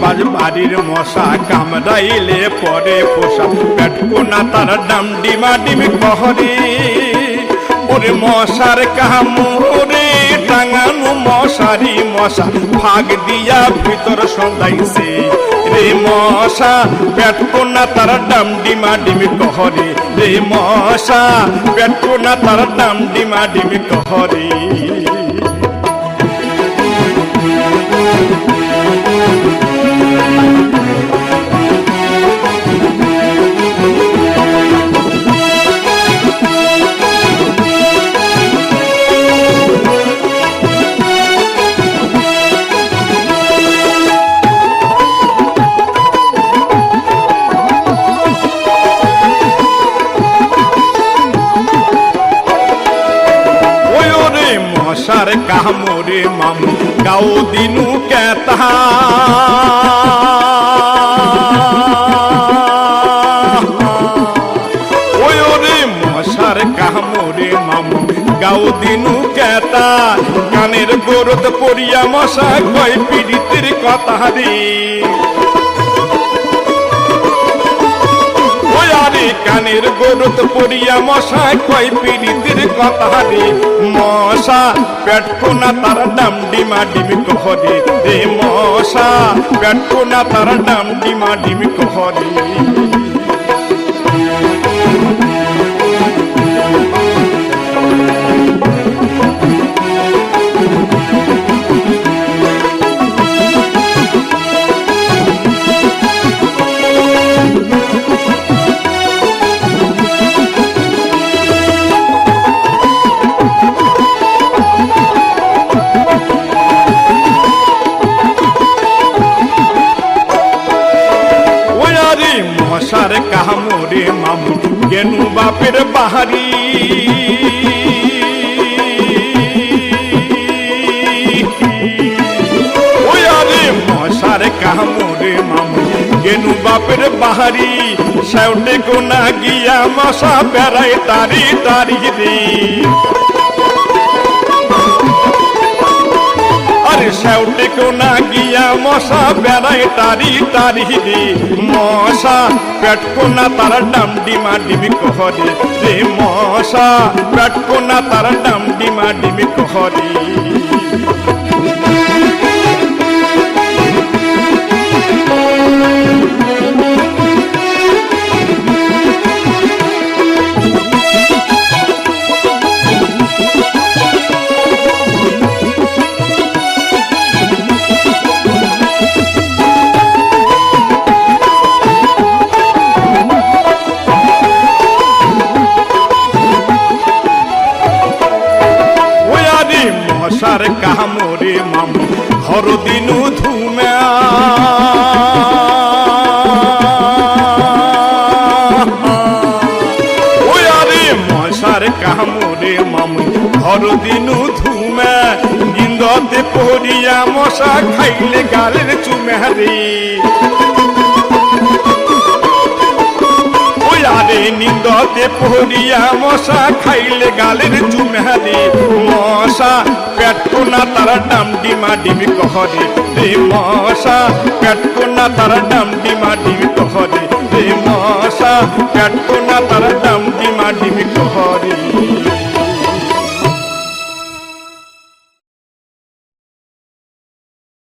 বাজ বাড়ির মশা কামড়াইলে পরে পোষা। পেট কোনা তার ডাম ডিমা ডিমি কহরে। ওরে মশার কামড়ে টাঙানো মশারি মশা। ভাগ দিয়া ভিতর সন্দাইছে রে মশা পেট কোনা তার ডাম ডিমা ডিমি কহরে। রে মশা পেট কোনা তার ডাম ডিমা ডিমি কহরে। মশার কামড়ে মামু, গাও দিনু কেতা। দিনু কেতা। কানের গোরত পড়িয়া মশা কয় পীড়িতের কথা রে কানের গরুত পড়িয়া মশা কয় পীড়িতের কথা রে। মশা পেটকো না তার ডাম ডিমা ডিমি কহরে রে মশা পেটকো না তার ডাম ডিমা ডিমি কহরে বাহারি। ওয়ারে মশার কামড়ে মামু কেনু বাপের বাহারি। সেউটে কোনা গিয়া মশা বেড়াই তারি তারি রে। সেউটে কোনা গিয়া মশা বেড়াই তারি তারি দি মশা, পেটকো না তার ডাম ডিমা ডিমি কহরে রে। মশা, পেটকো না তার ডাম ডিমা ডিমি কহরে। মশার কামড়ে মামু, ঘর দিনু ধুমা মশার কামড়ে মামু, ঘর দিনু ধুমা গিন্দতে পড়িয়া মশা খাইলে গালের চুমেহারি নিন্দতে পড়িয়া মশা খাইলে গালের চুমহারে মশা পেটকো না তার ডাম ডিমা ডিমি কহরে রে মশা পেটকো না তার ডাম ডিমা ডিমি কহরে রে মশা পেটকো না তার ডাম ডিমা ডিমি কহরে